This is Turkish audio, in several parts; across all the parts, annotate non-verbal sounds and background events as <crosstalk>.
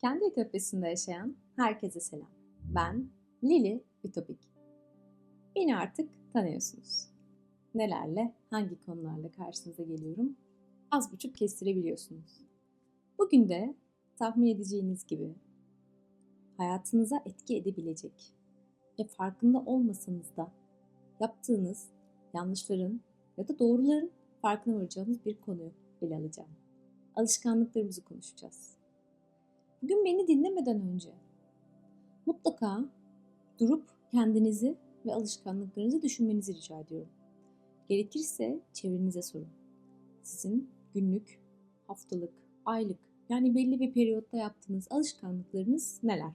Kendi Ütopyası'nda yaşayan herkese selam. Ben Lili Ütopik. Beni artık tanıyorsunuz. Nelerle, hangi konularla karşınıza geliyorum az buçuk kestirebiliyorsunuz. Bugün de tahmin edeceğiniz gibi hayatınıza etki edebilecek ve farkında olmasanız da yaptığınız yanlışların ya da doğruların farkına varacağınız bir konuyu ele alacağım. Alışkanlıklarımızı konuşacağız. Bugün beni dinlemeden önce mutlaka durup kendinizi ve alışkanlıklarınızı düşünmenizi rica ediyorum. Gerekirse çevrenize sorun. Sizin günlük, haftalık, aylık yani belli bir periyotta yaptığınız alışkanlıklarınız neler?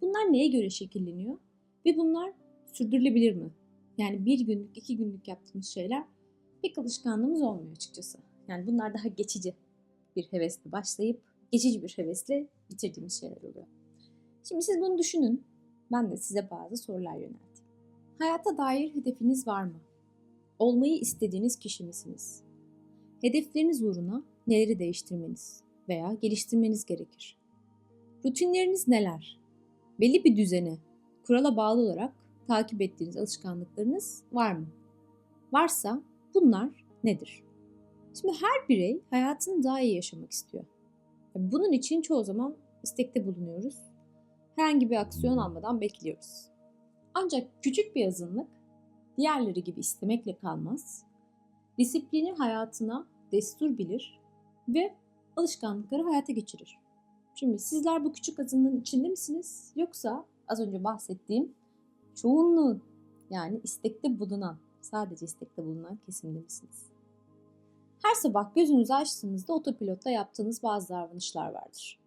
Bunlar neye göre şekilleniyor ve bunlar sürdürülebilir mi? Yani bir günlük, iki günlük yaptığımız şeyler pek alışkanlığımız olmuyor açıkçası. Yani bunlar daha geçici bir hevesle başlayıp geçici bir hevesle bitirdiğimiz şeyler oluyor. Şimdi siz bunu düşünün. Ben de size bazı sorular yönelteyim. Hayata dair hedefiniz var mı? Olmayı istediğiniz kişi misiniz? Hedefleriniz uğruna neleri değiştirmeniz veya geliştirmeniz gerekir? Rutinleriniz neler? Belli bir düzene, kurala bağlı olarak takip ettiğiniz alışkanlıklarınız var mı? Varsa bunlar nedir? Şimdi her birey hayatını daha iyi yaşamak istiyor. Bunun için çoğu zaman istekte bulunuyoruz. Herhangi bir aksiyon almadan bekliyoruz. Ancak küçük bir azınlık diğerleri gibi istemekle kalmaz. Disiplini hayatına destur bilir ve alışkanlıkları hayata geçirir. Şimdi sizler bu küçük azınlığın içinde misiniz? Yoksa az önce bahsettiğim çoğunluğun yani istekte bulunan, sadece istekte bulunan kesimde misiniz? Her sabah gözünüzü açtığınızda otopilotta yaptığınız bazı davranışlar vardır.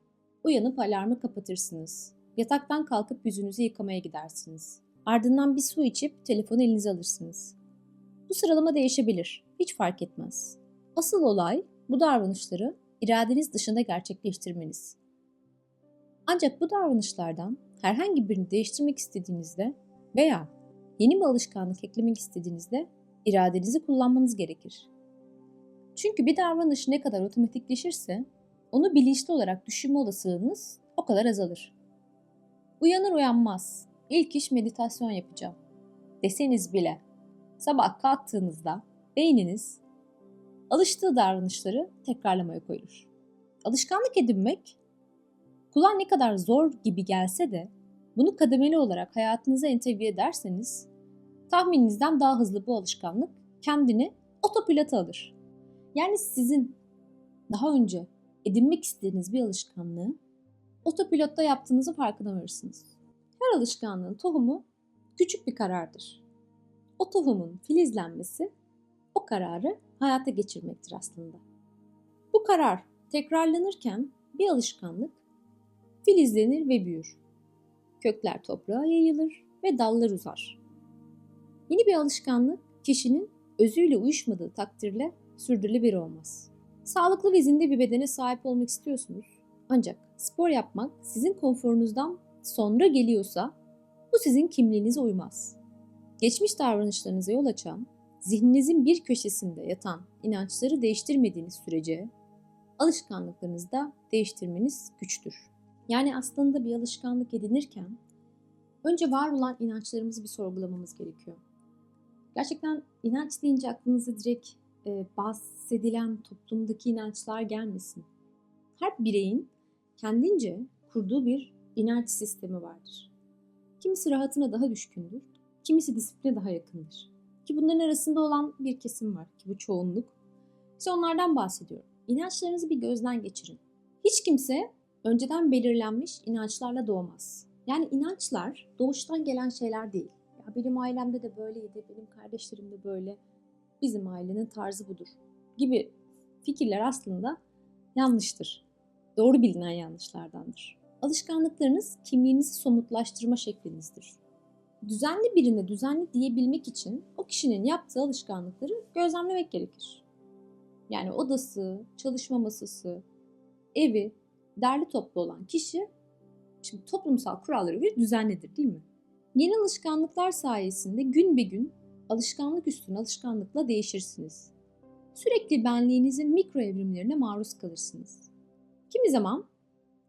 Uyanıp alarmı kapatırsınız. Yataktan kalkıp yüzünüzü yıkamaya gidersiniz. Ardından bir su içip telefonu elinize alırsınız. Bu sıralama değişebilir. Hiç fark etmez. Asıl olay bu davranışları iradeniz dışında gerçekleştirmeniz. Ancak bu davranışlardan herhangi birini değiştirmek istediğinizde veya yeni bir alışkanlık eklemek istediğinizde iradenizi kullanmanız gerekir. Çünkü bir davranış ne kadar otomatikleşirse onu bilinçli olarak düşünme olasılığınız o kadar azalır. Uyanır uyanmaz ilk iş meditasyon yapacağım deseniz bile sabah kalktığınızda beyniniz alıştığı davranışları tekrarlamaya koyulur. Alışkanlık edinmek kulağa ne kadar zor gibi gelse de bunu kademeli olarak hayatınıza entegre ederseniz tahmininizden daha hızlı bu alışkanlık kendini otopilota alır. Yani sizin daha önce edinmek istediğiniz bir alışkanlığı otopilotta yaptığınızı farkına varırsınız. Her alışkanlığın tohumu küçük bir karardır. O tohumun filizlenmesi o kararı hayata geçirmektir aslında. Bu karar tekrarlanırken bir alışkanlık filizlenir ve büyür. Kökler toprağa yayılır ve dallar uzar. Yeni bir alışkanlık kişinin özüyle uyuşmadığı takdirde sürdürülebilir olmaz. Sağlıklı ve zinde bir bedene sahip olmak istiyorsunuz. Ancak spor yapmak sizin konforunuzdan sonra geliyorsa bu sizin kimliğinize uymaz. Geçmiş davranışlarınıza yol açan, zihninizin bir köşesinde yatan inançları değiştirmediğiniz sürece alışkanlıklarınızı da değiştirmeniz güçtür. Yani aslında bir alışkanlık edinirken önce var olan inançlarımızı bir sorgulamamız gerekiyor. Gerçekten inanç deyince aklınıza direkt e, bahsedilen toplumdaki inançlar gelmesin. Her bireyin kendince kurduğu bir inanç sistemi vardır. Kimisi rahatına daha düşkündür, kimisi disipline daha yakındır. Ki bunların arasında olan bir kesim var ki bu çoğunluk. İşte onlardan bahsediyorum. İnançlarınızı bir gözden geçirin. Hiç kimse önceden belirlenmiş inançlarla doğmaz. Yani inançlar doğuştan gelen şeyler değil. Ya benim ailemde de böyleydi, benim kardeşlerim de böyle, bizim ailenin tarzı budur gibi fikirler aslında yanlıştır. Doğru bilinen yanlışlardandır. Alışkanlıklarınız kimliğinizi somutlaştırma şeklinizdir. Düzenli birine düzenli diyebilmek için o kişinin yaptığı alışkanlıkları gözlemlemek gerekir. Yani odası, çalışma masası, evi derli toplu olan kişi şimdi toplumsal kurallara göre düzenlidir değil mi? Yeni alışkanlıklar sayesinde gün be gün alışkanlık üstüne alışkanlıkla değişirsiniz. Sürekli benliğinizin mikro evrimlerine maruz kalırsınız. Kimi zaman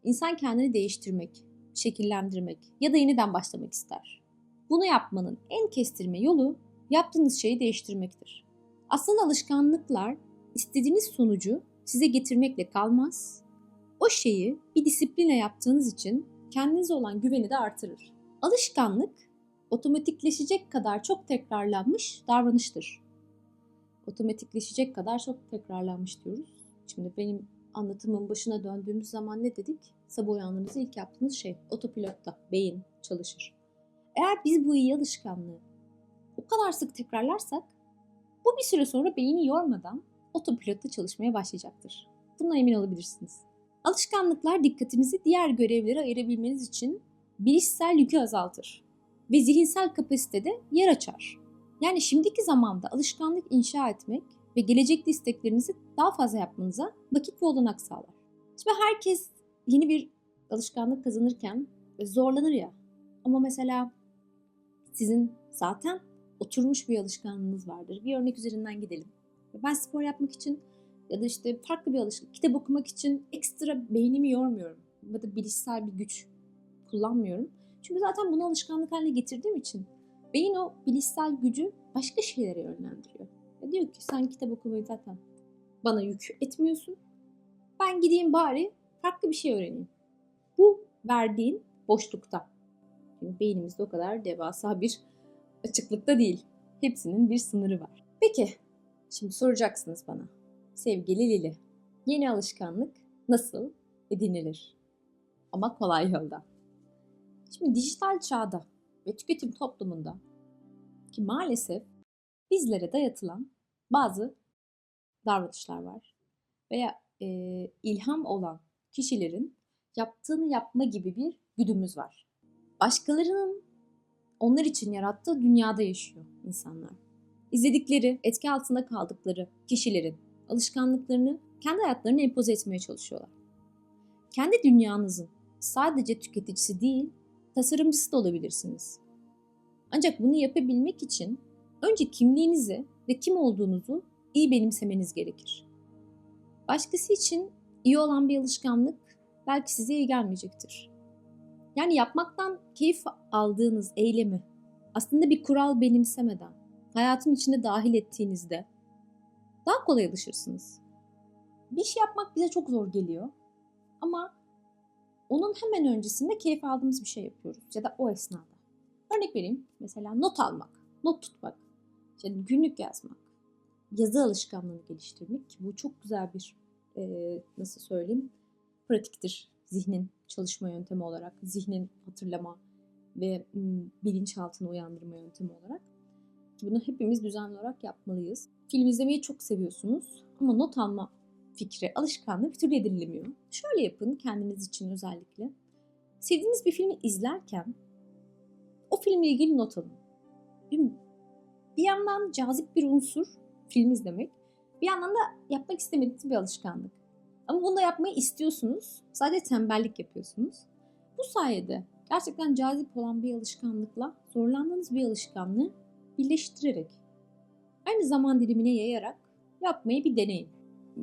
İnsan kendini değiştirmek, şekillendirmek ya da yeniden başlamak ister. Bunu yapmanın en kestirme yolu yaptığınız şeyi değiştirmektir. Aslında alışkanlıklar istediğiniz sonucu size getirmekle kalmaz. O şeyi bir disipline yaptığınız için kendinize olan güveni de artırır. Alışkanlık otomatikleşecek kadar çok tekrarlanmış davranıştır. Otomatikleşecek kadar çok tekrarlanmış diyoruz. Şimdi benim anlatımın başına döndüğümüz zaman ne dedik? Sabah uyandığınızda ilk yaptığınız şey otopilotta beyin çalışır. Eğer biz bu iyi alışkanlığı o kadar sık tekrarlarsak bu bir süre sonra beyni yormadan otopilotta çalışmaya başlayacaktır. Bundan emin olabilirsiniz. Alışkanlıklar dikkatinizi diğer görevlere ayırabilmeniz için bilişsel yükü azaltır ve zihinsel kapasitede yer açar. Yani şimdiki zamanda alışkanlık inşa etmek ve gelecekte isteklerinizi daha fazla yapmanıza vakit ve olanak sağlar. Şimdi herkes yeni bir alışkanlık kazanırken zorlanır ya. Ama mesela sizin zaten oturmuş bir alışkanlığınız vardır. Bir örnek üzerinden gidelim. Ben spor yapmak için ya da işte farklı bir alışkanlık, kitap okumak için ekstra beynimi yormuyorum. Ya da bilişsel bir güç kullanmıyorum. Çünkü zaten bunu alışkanlık haline getirdiğim için beyin o bilişsel gücü başka şeylere yönlendiriyor. Ya diyor ki sen kitap okumayı zaten bana yük etmiyorsun. Ben gideyim bari farklı bir şey öğreneyim. Bu verdiğin boşlukta. Çünkü beynimizde o kadar devasa bir açıklıkta değil. Hepsinin bir sınırı var. Peki, şimdi soracaksınız bana. Sevgili Lili, yeni alışkanlık nasıl edinilir? Ama kolay yolda. Şimdi dijital çağda ve tüketim toplumunda ki maalesef bizlere dayatılan bazı davranışlar var. Veya e, ilham olan kişilerin yaptığını yapma gibi bir güdümüz var. Başkalarının onlar için yarattığı dünyada yaşıyor insanlar. İzledikleri, etki altında kaldıkları kişilerin alışkanlıklarını kendi hayatlarına empoze etmeye çalışıyorlar. Kendi dünyanızın sadece tüketicisi değil, tasarımcısı da olabilirsiniz. Ancak bunu yapabilmek için önce kimliğinizi ve kim olduğunuzu iyi benimsemeniz gerekir. Başkası için iyi olan bir alışkanlık belki size iyi gelmeyecektir. Yani yapmaktan keyif aldığınız eylemi aslında bir kural benimsemeden hayatın içine dahil ettiğinizde daha kolay alışırsınız. Bir şey yapmak bize çok zor geliyor ama onun hemen öncesinde keyif aldığımız bir şey yapıyoruz ya da o esnada. Örnek vereyim mesela not almak, not tutmak, işte günlük yazmak, yazı alışkanlığını geliştirmek ki bu çok güzel bir e, nasıl söyleyeyim pratiktir zihnin çalışma yöntemi olarak, zihnin hatırlama ve bilinçaltını uyandırma yöntemi olarak. Bunu hepimiz düzenli olarak yapmalıyız. Film izlemeyi çok seviyorsunuz ama not alma fikri, alışkanlığı bir türlü edinilemiyor. Şöyle yapın kendiniz için özellikle. Sevdiğiniz bir filmi izlerken o filmle ilgili not alın. Bir yandan cazip bir unsur film izlemek, bir yandan da yapmak istemediğiniz bir alışkanlık. Ama bunu da yapmayı istiyorsunuz. Sadece tembellik yapıyorsunuz. Bu sayede gerçekten cazip olan bir alışkanlıkla zorlandığınız bir alışkanlığı birleştirerek aynı zaman dilimine yayarak yapmayı bir deneyin.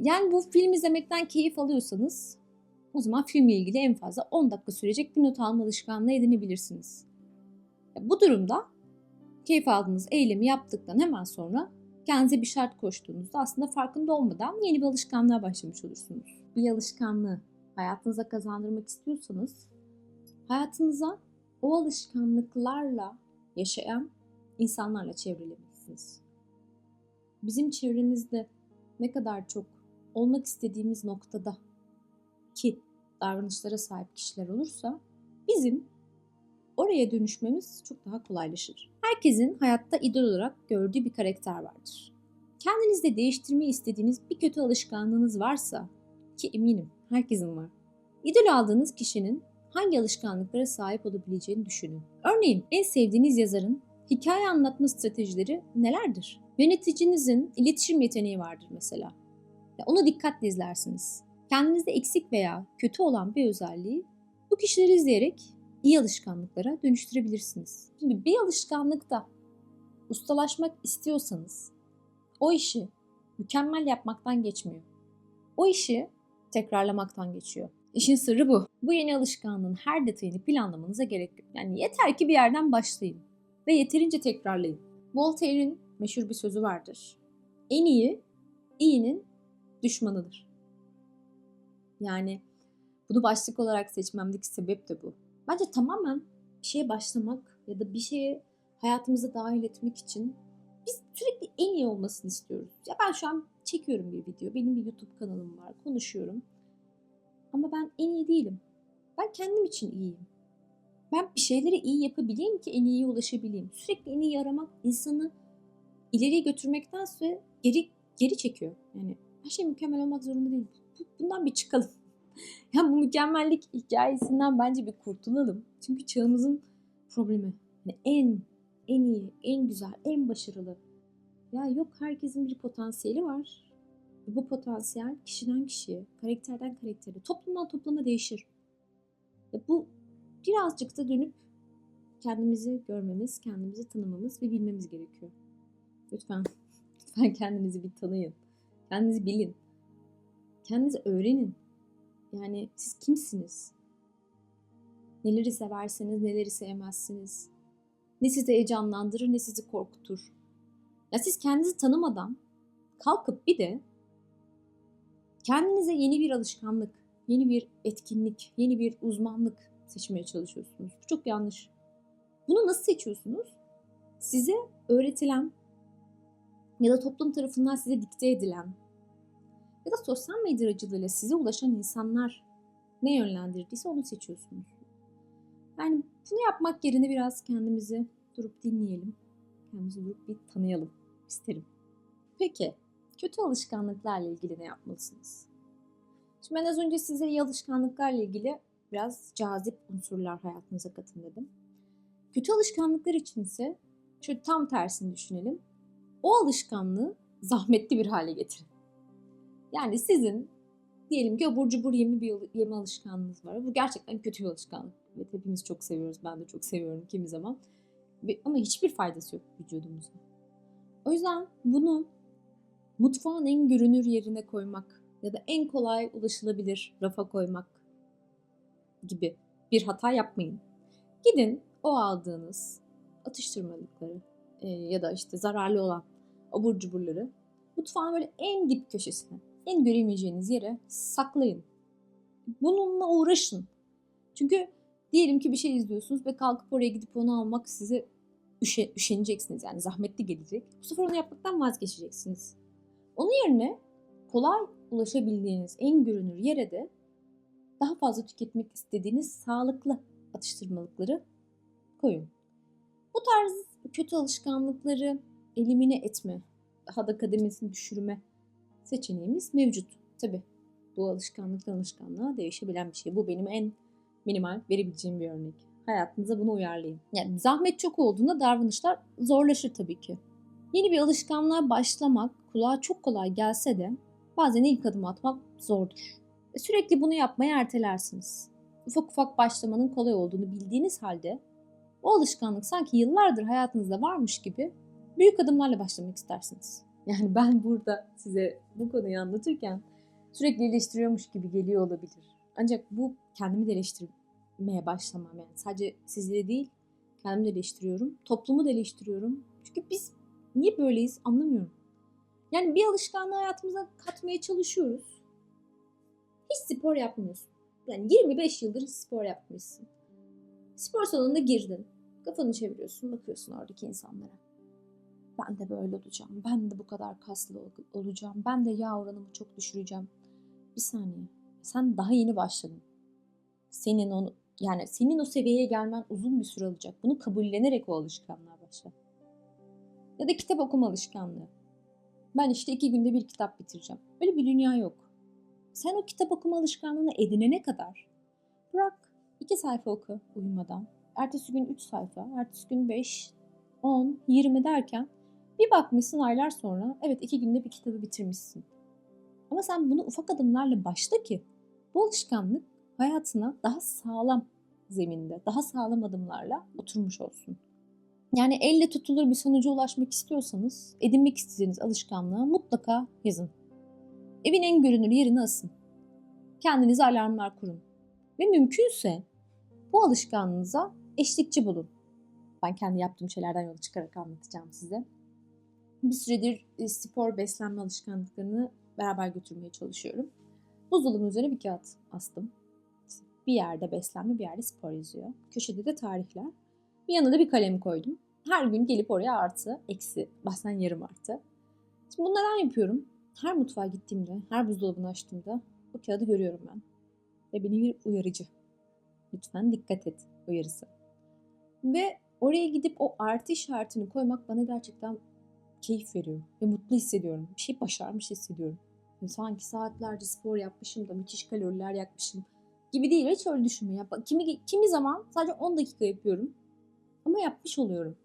Yani bu film izlemekten keyif alıyorsanız o zaman filmle ilgili en fazla 10 dakika sürecek bir not alma alışkanlığı edinebilirsiniz. Bu durumda keyif aldığınız eylemi yaptıktan hemen sonra kendinize bir şart koştuğunuzda aslında farkında olmadan yeni bir alışkanlığa başlamış olursunuz. Bir alışkanlığı hayatınıza kazandırmak istiyorsanız hayatınıza o alışkanlıklarla yaşayan insanlarla çevrelemelisiniz. Bizim çevremizde ne kadar çok olmak istediğimiz noktada ki davranışlara sahip kişiler olursa bizim oraya dönüşmemiz çok daha kolaylaşır. Herkesin hayatta idol olarak gördüğü bir karakter vardır. Kendinizde değiştirmeyi istediğiniz bir kötü alışkanlığınız varsa ki eminim herkesin var. İdol aldığınız kişinin hangi alışkanlıklara sahip olabileceğini düşünün. Örneğin en sevdiğiniz yazarın hikaye anlatma stratejileri nelerdir? Yöneticinizin iletişim yeteneği vardır mesela. Onu dikkatle izlersiniz. Kendinizde eksik veya kötü olan bir özelliği bu kişileri izleyerek iyi alışkanlıklara dönüştürebilirsiniz. Şimdi bir alışkanlıkta ustalaşmak istiyorsanız o işi mükemmel yapmaktan geçmiyor. O işi tekrarlamaktan geçiyor. İşin sırrı bu. Bu yeni alışkanlığın her detayını planlamanıza gerek yok. Yani yeter ki bir yerden başlayın ve yeterince tekrarlayın. Voltaire'in meşhur bir sözü vardır. En iyi, iyinin düşmanıdır. Yani bunu başlık olarak seçmemdeki sebep de bu. Bence tamamen bir şeye başlamak ya da bir şeye hayatımıza dahil etmek için biz sürekli en iyi olmasını istiyoruz. Ya ben şu an çekiyorum bir video. Benim bir YouTube kanalım var. Konuşuyorum. Ama ben en iyi değilim. Ben kendim için iyiyim. Ben bir şeyleri iyi yapabileyim ki en iyiye ulaşabileyim. Sürekli en iyi aramak insanı ileriye götürmektense geri geri çekiyor. Yani her şey mükemmel olmak zorunda değil. Bundan bir çıkalım. <laughs> ya bu mükemmellik hikayesinden bence bir kurtulalım. Çünkü çağımızın problemi. Yani en en iyi, en güzel, en başarılı. Ya yok herkesin bir potansiyeli var. Bu potansiyel kişiden kişiye, karakterden karaktere, toplumdan topluma değişir. Ya bu birazcık da dönüp kendimizi görmemiz, kendimizi tanımamız ve bilmemiz gerekiyor. Lütfen, <laughs> lütfen kendinizi bir tanıyın. Kendinizi bilin. Kendinizi öğrenin. Yani siz kimsiniz? Neleri severseniz, neleri sevmezsiniz. Ne sizi heyecanlandırır, ne sizi korkutur. Ya siz kendinizi tanımadan kalkıp bir de kendinize yeni bir alışkanlık, yeni bir etkinlik, yeni bir uzmanlık seçmeye çalışıyorsunuz. Bu çok yanlış. Bunu nasıl seçiyorsunuz? Size öğretilen ya da toplum tarafından size dikte edilen ya da sosyal medya aracılığıyla size ulaşan insanlar ne yönlendirdiyse onu seçiyorsunuz. Yani bunu yapmak yerine biraz kendimizi durup dinleyelim. Kendimizi durup bir tanıyalım isterim. Peki, kötü alışkanlıklarla ilgili ne yapmalısınız? Şimdi ben az önce size iyi alışkanlıklarla ilgili biraz cazip unsurlar hayatınıza katın dedim. Kötü alışkanlıklar için ise şöyle tam tersini düşünelim. O alışkanlığı zahmetli bir hale getirin. Yani sizin diyelim ki abur cubur yeme bir yeme alışkanlığınız var. Bu gerçekten kötü bir alışkanlık. Evet hepimiz çok seviyoruz. Ben de çok seviyorum kimi zaman. Ama hiçbir faydası yok vücudumuza. O yüzden bunu mutfağın en görünür yerine koymak ya da en kolay ulaşılabilir rafa koymak gibi bir hata yapmayın. Gidin o aldığınız atıştırmalıkları e, ya da işte zararlı olan abur cuburları mutfağın böyle en dip köşesine, en göremeyeceğiniz yere saklayın. Bununla uğraşın. Çünkü diyelim ki bir şey izliyorsunuz ve kalkıp oraya gidip onu almak size üşe, üşeneceksiniz. Yani zahmetli gelecek. Bu sefer onu yapmaktan vazgeçeceksiniz. Onun yerine kolay ulaşabildiğiniz en görünür yere de daha fazla tüketmek istediğiniz sağlıklı atıştırmalıkları koyun. Bu tarz kötü alışkanlıkları elimine etme, daha da kademesini düşürme seçeneğimiz mevcut. Tabi bu alışkanlıktan alışkanlığa değişebilen bir şey. Bu benim en minimal verebileceğim bir örnek. Hayatınıza bunu uyarlayın. Yani zahmet çok olduğunda davranışlar zorlaşır tabii ki. Yeni bir alışkanlığa başlamak kulağa çok kolay gelse de bazen ilk adım atmak zordur. Ve sürekli bunu yapmaya ertelersiniz. Ufak ufak başlamanın kolay olduğunu bildiğiniz halde o alışkanlık sanki yıllardır hayatınızda varmış gibi büyük adımlarla başlamak istersiniz. <laughs> Yani ben burada size bu konuyu anlatırken sürekli eleştiriyormuş gibi geliyor olabilir. Ancak bu kendimi de eleştirmeye başlamam yani. Sadece sizleri değil, kendimi de eleştiriyorum. Toplumu da eleştiriyorum. Çünkü biz niye böyleyiz anlamıyorum. Yani bir alışkanlığı hayatımıza katmaya çalışıyoruz. Hiç spor yapmıyorsun. Yani 25 yıldır spor yapmışsın. Spor salonuna girdin. Kafanı çeviriyorsun, bakıyorsun oradaki insanlara. Ben de böyle olacağım. Ben de bu kadar kaslı olacağım. Ben de yağ oranımı çok düşüreceğim. Bir saniye. Sen daha yeni başladın. Senin onu yani senin o seviyeye gelmen uzun bir süre alacak. Bunu kabullenerek o alışkanlığa başla. Ya da kitap okuma alışkanlığı. Ben işte iki günde bir kitap bitireceğim. Öyle bir dünya yok. Sen o kitap okuma alışkanlığını edinene kadar bırak iki sayfa oku uyumadan. Ertesi gün üç sayfa, ertesi gün beş, on, yirmi derken bir bakmışsın aylar sonra evet iki günde bir kitabı bitirmişsin. Ama sen bunu ufak adımlarla başla ki bu alışkanlık hayatına daha sağlam zeminde, daha sağlam adımlarla oturmuş olsun. Yani elle tutulur bir sonuca ulaşmak istiyorsanız edinmek istediğiniz alışkanlığı mutlaka yazın. Evin en görünür yerini asın. Kendinize alarmlar kurun. Ve mümkünse bu alışkanlığınıza eşlikçi bulun. Ben kendi yaptığım şeylerden yola çıkarak anlatacağım size. Bir süredir e, spor beslenme alışkanlıklarını beraber götürmeye çalışıyorum. Buzdolabının üzerine bir kağıt astım. Bir yerde beslenme, bir yerde spor yazıyor. Köşede de tarihler. Bir yanına da bir kalem koydum. Her gün gelip oraya artı, eksi, bazen yarım artı. Şimdi bunu neden yapıyorum? Her mutfağa gittiğimde, her buzdolabını açtığımda o kağıdı görüyorum ben. Ve beni bir uyarıcı. Lütfen dikkat et uyarısı. Ve oraya gidip o artı işaretini koymak bana gerçekten keyif veriyor. Ve mutlu hissediyorum. Bir şey başarmış hissediyorum. Ve sanki saatlerce spor yapmışım da müthiş kaloriler yakmışım gibi değil. Hiç öyle düşünme. Ya. Kimi, kimi zaman sadece 10 dakika yapıyorum. Ama yapmış oluyorum.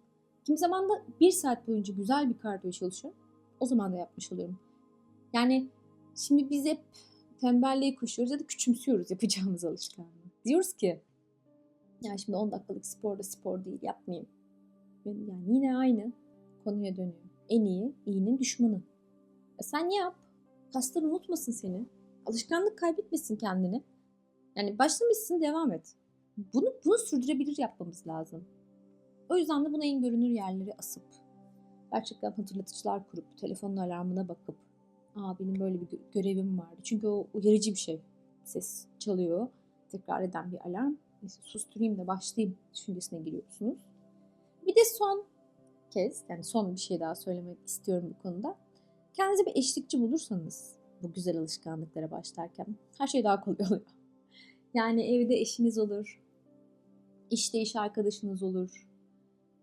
Kimi zaman da 1 saat boyunca güzel bir kardiyo çalışıyorum. O zaman da yapmış oluyorum. Yani şimdi biz hep tembelliğe koşuyoruz ya da küçümsüyoruz yapacağımız alışkanlığı. Diyoruz ki ya şimdi 10 dakikalık spor da spor değil yapmayayım. Yani yine aynı konuya dönüyor. En iyi, iyinin düşmanı. E sen yap. Kaslar unutmasın seni. Alışkanlık kaybetmesin kendini. Yani başlamışsın devam et. Bunu, bunu sürdürebilir yapmamız lazım. O yüzden de buna en görünür yerleri asıp, gerçekten hatırlatıcılar kurup, telefonun alarmına bakıp, aa benim böyle bir gö- görevim vardı. Çünkü o uyarıcı bir şey. Ses çalıyor, tekrar eden bir alarm. Neyse susturayım da başlayayım düşüncesine giriyorsunuz. Bir de son kez, yani son bir şey daha söylemek istiyorum bu konuda. Kendinize bir eşlikçi bulursanız bu güzel alışkanlıklara başlarken her şey daha kolay oluyor. Yani evde eşiniz olur, işte iş arkadaşınız olur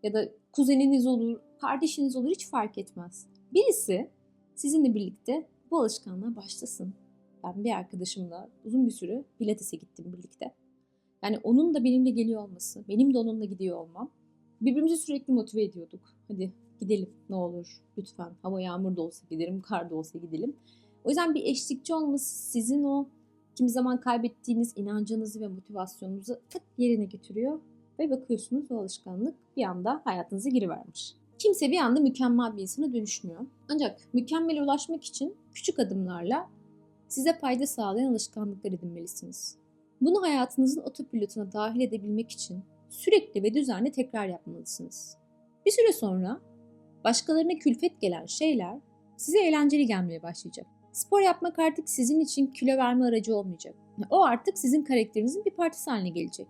ya da kuzeniniz olur, kardeşiniz olur hiç fark etmez. Birisi sizinle birlikte bu alışkanlığa başlasın. Ben bir arkadaşımla uzun bir süre pilatese gittim birlikte. Yani onun da benimle geliyor olması, benim de onunla gidiyor olmam. Birbirimizi sürekli motive ediyorduk. Hadi gidelim ne olur lütfen. Hava yağmur da olsa gidelim, kar da olsa gidelim. O yüzden bir eşlikçi olması sizin o kimi zaman kaybettiğiniz inancınızı ve motivasyonunuzu tık yerine getiriyor. Ve bakıyorsunuz o alışkanlık bir anda hayatınıza girivermiş. Kimse bir anda mükemmel bir insana dönüşmüyor. Ancak mükemmele ulaşmak için küçük adımlarla size fayda sağlayan alışkanlıklar edinmelisiniz. Bunu hayatınızın otopilotuna dahil edebilmek için sürekli ve düzenli tekrar yapmalısınız. Bir süre sonra başkalarına külfet gelen şeyler size eğlenceli gelmeye başlayacak. Spor yapmak artık sizin için kilo verme aracı olmayacak. O artık sizin karakterinizin bir parçası haline gelecek.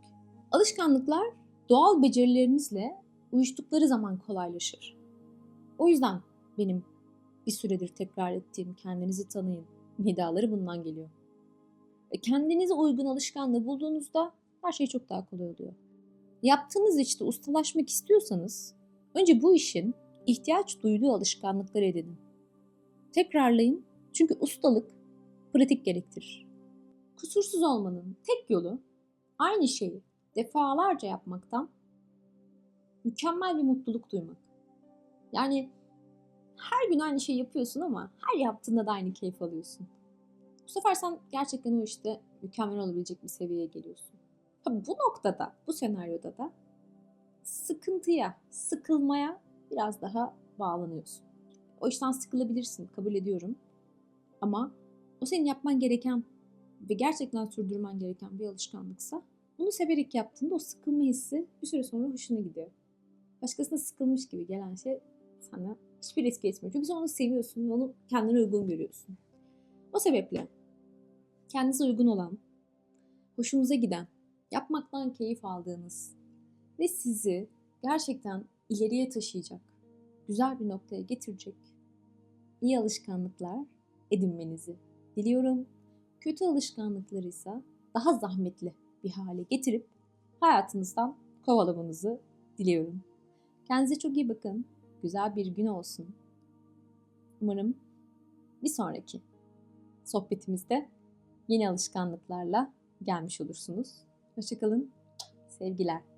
Alışkanlıklar doğal becerilerinizle uyuştukları zaman kolaylaşır. O yüzden benim bir süredir tekrar ettiğim kendinizi tanıyın nidaları bundan geliyor. Ve kendinize uygun alışkanlığı bulduğunuzda her şey çok daha kolay oluyor. Yaptığınız işte ustalaşmak istiyorsanız önce bu işin ihtiyaç duyduğu alışkanlıkları edinin. Tekrarlayın çünkü ustalık pratik gerektirir. Kusursuz olmanın tek yolu aynı şeyi defalarca yapmaktan mükemmel bir mutluluk duymak. Yani her gün aynı şeyi yapıyorsun ama her yaptığında da aynı keyif alıyorsun. Bu sefer sen gerçekten o işte mükemmel olabilecek bir seviyeye geliyorsun. Tabii bu noktada, bu senaryoda da sıkıntıya, sıkılmaya biraz daha bağlanıyorsun. O işten sıkılabilirsin, kabul ediyorum. Ama o senin yapman gereken ve gerçekten sürdürmen gereken bir alışkanlıksa bunu severek yaptığında o sıkılma hissi bir süre sonra hoşuna gidiyor. Başkasına sıkılmış gibi gelen şey sana hiçbir etki etmiyor. Çünkü sen onu seviyorsun ve onu kendine uygun görüyorsun. O sebeple kendinize uygun olan, hoşunuza giden, yapmaktan keyif aldığınız ve sizi gerçekten ileriye taşıyacak, güzel bir noktaya getirecek iyi alışkanlıklar edinmenizi diliyorum. Kötü alışkanlıkları ise daha zahmetli bir hale getirip hayatınızdan kovalamanızı diliyorum. Kendinize çok iyi bakın. Güzel bir gün olsun. Umarım bir sonraki sohbetimizde yeni alışkanlıklarla gelmiş olursunuz. Hoşçakalın. Sevgiler.